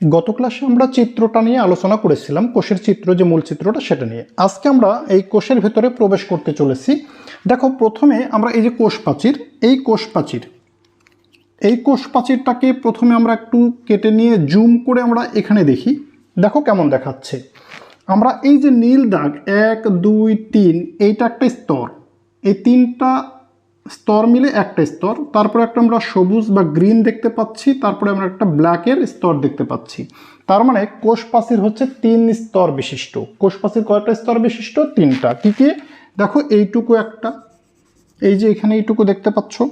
গত ক্লাসে আমরা চিত্রটা নিয়ে আলোচনা করেছিলাম, কোষের চিত্র যে মূল চিত্রটা সেটা নিয়ে। আজকে আমরা এই কোষের ভেতরে প্রবেশ করতে চলেছি। দেখো, প্রথমে আমরা এই যে কোষ প্রাচীর, এই কোষ প্রাচীর, এই কোষ প্রাচীরটাকে প্রথমে আমরা একটু কেটে নিয়ে জুম করে আমরা এখানে দেখি। দেখো কেমন দেখাচ্ছে। আমরা এই যে নীল দাগ, এক, দুই, তিন, এইটা একটা স্তর। এই তিনটা স্তর মিলে একটা স্তর। তারপরে একটা আমরা সবুজ বা গ্রিন দেখতে পাচ্ছি, তারপরে আমরা একটা ব্ল্যাকের স্তর দেখতে পাচ্ছি। তার মানে কোষ প্রাচীর হচ্ছে তিন স্তর বিশিষ্ট। কোষ কয়টা স্তর বিশিষ্ট? তিনটা। কি কি? দেখো এইটুকু একটা। এই যে এখানে এইটুকু দেখতে পাচ্ছ।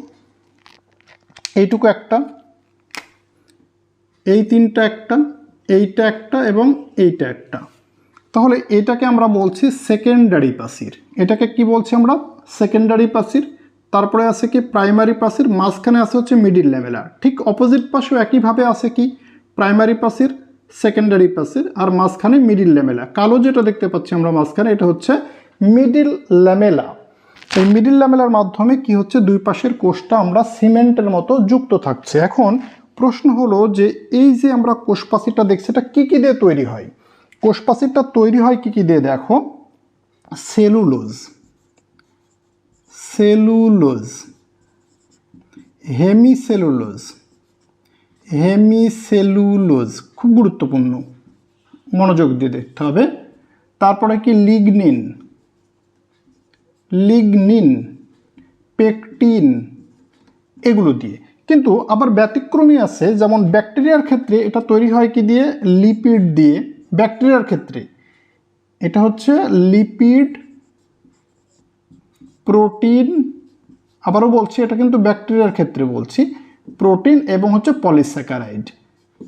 এইটুকু একটা। এই তিনটা একটা, এইটা একটা এবং এইটা একটা। তাহলে এটাকে আমরা বলছি সেকেন্ডারি প্রাচীর এটাকে কি বলছি আমরা? সেকেন্ডারি প্রাচীর তারপরে আছে কি প্রাইমারি প্রাচীর মাঝখানে আছে হচ্ছে মিডিল লেভেলা ঠিক অপোজিট পাশেও একইভাবে আছে কি প্রাইমারি প্রাচীর সেকেন্ডারি প্রাচীর আর মাঝখানে মিডিল ল্যামেলা কালো যেটা দেখতে পাচ্ছি আমরা মাঝখানে, এটা হচ্ছে মিডিল ল্যামেলা এই মিডিল ল্যামেলার মাধ্যমে কি হচ্ছে, দুই পাশের কোষটা আমরা সিমেন্টের মতো যুক্ত থাকছে। এখন প্রশ্ন হলো যে, এই যে আমরা কোষপাশিটা দেখছি, এটা কী কী দিয়ে তৈরি হয়? কোষপাশিটা তৈরি হয় কী কী দিয়ে? দেখো সেলুলোজ সেলুলোজ হেমিসেলুলোজ হেমিসেলুলোজ খুব গুরুত্বপূর্ণ। মনোযোগ দিয়ে দেখতে হবে। তারপরে কি? লিগনিন লিগনিন পেকটিন এগুলো দিয়ে। কিন্তু আবার ব্যতিক্রমী আছে, যেমন ব্যাকটেরিয়ার ক্ষেত্রে এটা তৈরি হয় কি দিয়ে? লিপিড দিয়ে। ব্যাকটেরিয়ার ক্ষেত্রে। এটা হচ্ছে লিপিড প্রোটিন, আবারও বলছি, এটা কিন্তু ব্যাকটেরিয়ার ক্ষেত্রে বলছি, প্রোটিন এবং হচ্ছে পলিস্যাকারাইড।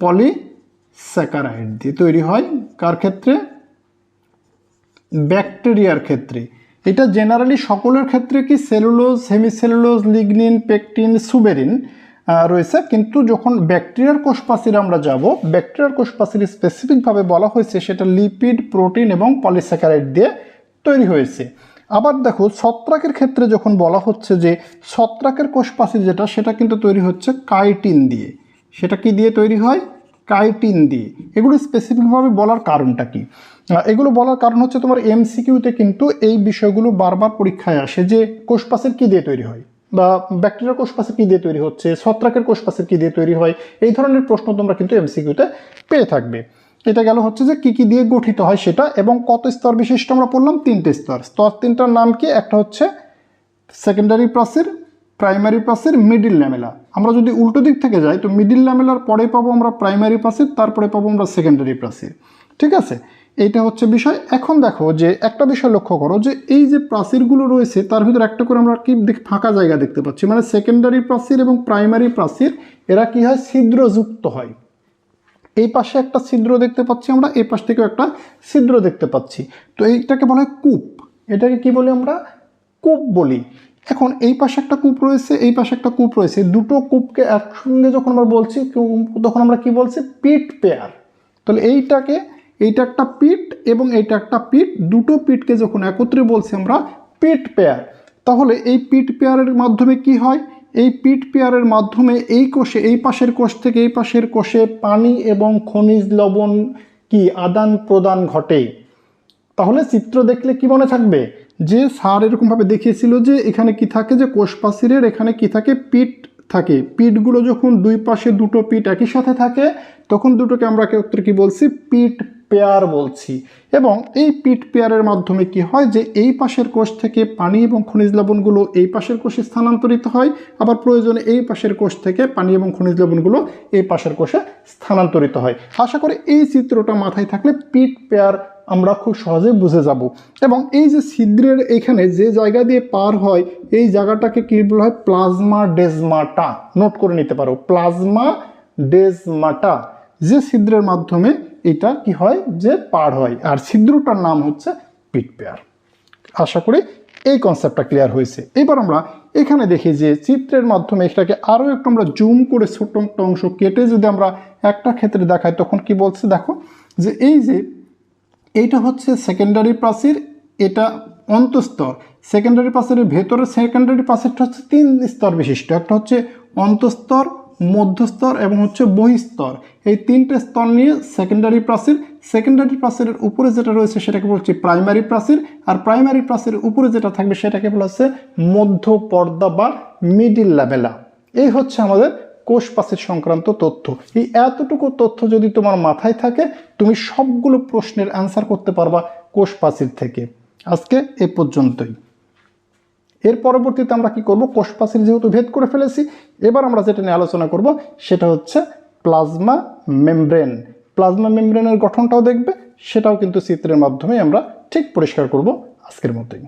পলিস্যাকারাইড দিয়ে তৈরি হয় কার ক্ষেত্রে? ব্যাকটেরিয়ার ক্ষেত্রে। এটা জেনারেলি সকলের ক্ষেত্রে কি cellulose hemicellulose lignin pectin suberin রয়েছে, কিন্তু যখন ব্যাকটেরিয়ার কোষপ্রাচীর আমরা যাব, ব্যাকটেরিয়ার কোষপ্রাচীর স্পেসিফিকভাবে বলা হয়েছে, সেটা লিপিড প্রোটিন এবং পলিস্যাকারাইড দিয়ে তৈরি হয়েছে। আবার দেখো ছত্রাকের ক্ষেত্রে যখন বলা হচ্ছে যে ছত্রাকের কোষপ্রাচীর যেটা, সেটা কিন্তু তৈরি হচ্ছে কাইটিন দিয়ে। সেটা কি দিয়ে তৈরি হয়? কাইটিন দিয়ে। এগুলো স্পেসিফিকভাবে বলার কারণটা কি? এগুলো বলার কারণ হচ্ছে তোমার এমসিকিউতে কিন্তু এই বিষয়গুলো বারবার পরীক্ষায় আসে যে কোষপ্রাচীর কী দিয়ে তৈরি হয় বা ব্যাকটেরিয়ার কোষপ্রাচীর কী দিয়ে তৈরি হচ্ছে, ছত্রাকের কোষপ্রাচীর কী দিয়ে তৈরি হয়, এই ধরনের প্রশ্ন তোমরা কিন্তু এমসিকিউতে পেয়ে থাকবে। এটা গেল হচ্ছে যে কী কী দিয়ে গঠিত হয় সেটা এবং কত স্তর বিশিষ্ট আমরা পড়লাম? তিনটে স্তর। স্তর তিনটার নাম কি? একটা হচ্ছে সেকেন্ডারি প্রাচীর প্রাইমারি প্রাচীর মিডিল ল্যামেলা আমরা যদি উল্টো দিক থেকে যাই, তো মিডিল ল্যামেলার পরে পাবো আমরা প্রাইমারি প্রাচীর তারপরে পাবো আমরা সেকেন্ডারি প্রাচীর ঠিক আছে? এইটা হচ্ছে বিষয়। এখন দেখো যে একটা বিষয় লক্ষ্য করো যে এই যে প্রাচীরগুলো রয়েছে, তার ভিতরে একটা করে আমরা কি ফাঁকা জায়গা দেখতে পাচ্ছি। মানে সেকেন্ডারি প্রাচীর এবং প্রাইমারি প্রাচীর এরা কি হয়? ছিদ্রযুক্ত হয়। এই পাশে একটা ছিদ্র দেখতে পাচ্ছি আমরা, এই পাশ থেকেও একটা ছিদ্র দেখতে পাচ্ছি। তো এইটাকে বলা হয় কূপ। এটাকে কি বলি আমরা? কূপ বলি। এখন এই পাশে একটা কূপ রয়েছে, এই পাশে একটা কূপ রয়েছে। দুটো কূপকে একসঙ্গে যখন আমরা বলছি তখন আমরা কি বলছি? Pit pair. তাহলে এইটাকে, এইটা একটা পিট এবং এইটা একটা পিট, দুটো পিটকে যখন একত্রে বলছি আমরা, পিট পেয়ার। তাহলে এই পিট পেয়ারের মাধ্যমে কি হয়? এই পিট পেয়ারের মাধ্যমে এই কোষে, এই পাশের কোষ থেকে এই পাশের কোষে পানি এবং খনিজ লবণ কি আদান প্রদান ঘটে? তাহলে চিত্র দেখলে কি মনে থাকবে? যে সার এরকমভাবে দেখিয়েছিল যে এখানে কি থাকে? যে কোষ প্রাচীরের এখানে কি থাকে? পিট থাকে। পিটগুলো যখন দুই পাশে দুটো পিট একই সাথে থাকে, তখন দুটোকে আমরা কি বলছি? পিট পেয়ার বলছি। এবং এই পিট পেয়ারের মাধ্যমে কি হয় যে এই পাশের কোষ থেকে পানি এবং খনিজ লবণগুলো এই পাশের কোষে স্থানান্তরিত হয়, আবার প্রয়োজনে এই পাশের কোষ থেকে পানি এবং খনিজ লবণগুলো এই পাশের কোষে স্থানান্তরিত হয়। আশা করি এই চিত্রটা মাথায় থাকলে পিট পেয়ার আমরা খুব সহজে বুঝে যাব। এবং এই যে ছিদ্রের এখানে যে জায়গা দিয়ে পার হয়, এই জায়গাটাকে কী বলা হয়? প্লাজমা ডেজমাটা। নোট করে নিতে পারো। Plasmodesmata. যে ছিদ্রের মাধ্যমে এটা কি হয় যে পার হয়, আর ছিদ্রটার নাম হচ্ছে পিট পেয়ার। আশা করি এই কনসেপ্টটা ক্লিয়ার হয়েছে। এবার আমরা এখানে দেখি যে চিত্রের মাধ্যমে এটাকে আরও একটু আমরা জুম করে ছোট্ট একটা অংশ কেটে যদি আমরা একটা ক্ষেত্রে দেখাই, তখন কি বলছে দেখো? যে এই যে এইটা হচ্ছে সেকেন্ডারি প্রাচীর এটা অন্তস্তর। সেকেন্ডারি প্রাচীরের ভেতরে সেকেন্ডারি প্রাচীরটা হচ্ছে তিন স্তর বিশিষ্ট। একটা হচ্ছে অন্তস্তর মধ্যস্তর এবং হচ্ছে বহিস্তর। এই তিনটে স্তর নিয়ে সেকেন্ডারি প্রাচীর সেকেন্ডারি প্রাচীরের উপরে যেটা রয়েছে সেটাকে বলছি প্রাইমারি প্রাচীর, আর প্রাইমারি প্রাচীরের উপরে যেটা থাকবে সেটাকে বলা হচ্ছে মধ্য পর্দা বা মিডিল লেভেলা এই হচ্ছে আমাদের কোষ প্রাচীর সংক্রান্ত তথ্য। এই এতটুকু তথ্য যদি তোমার মাথায় থাকে, তুমি সবগুলো প্রশ্নের অ্যান্সার করতে পারবা কোষ প্রাচীর থেকে। আজকে এ পর্যন্তই। এর পরবর্তীতে আমরা কি করব? কোষ যেহেতু ভেদ করে ফেলেছি, এবার আমরা যেটা নিয়ে আলোচনা করব সেটা হচ্ছে প্লাজমা মেমব্রেন। প্লাজমা মেমব্রেনের গঠনটাও দেখবে, সেটাও কিন্তু চিত্রের মাধ্যমে আমরা ঠিক পরিষ্কার করব আজকের মতোই।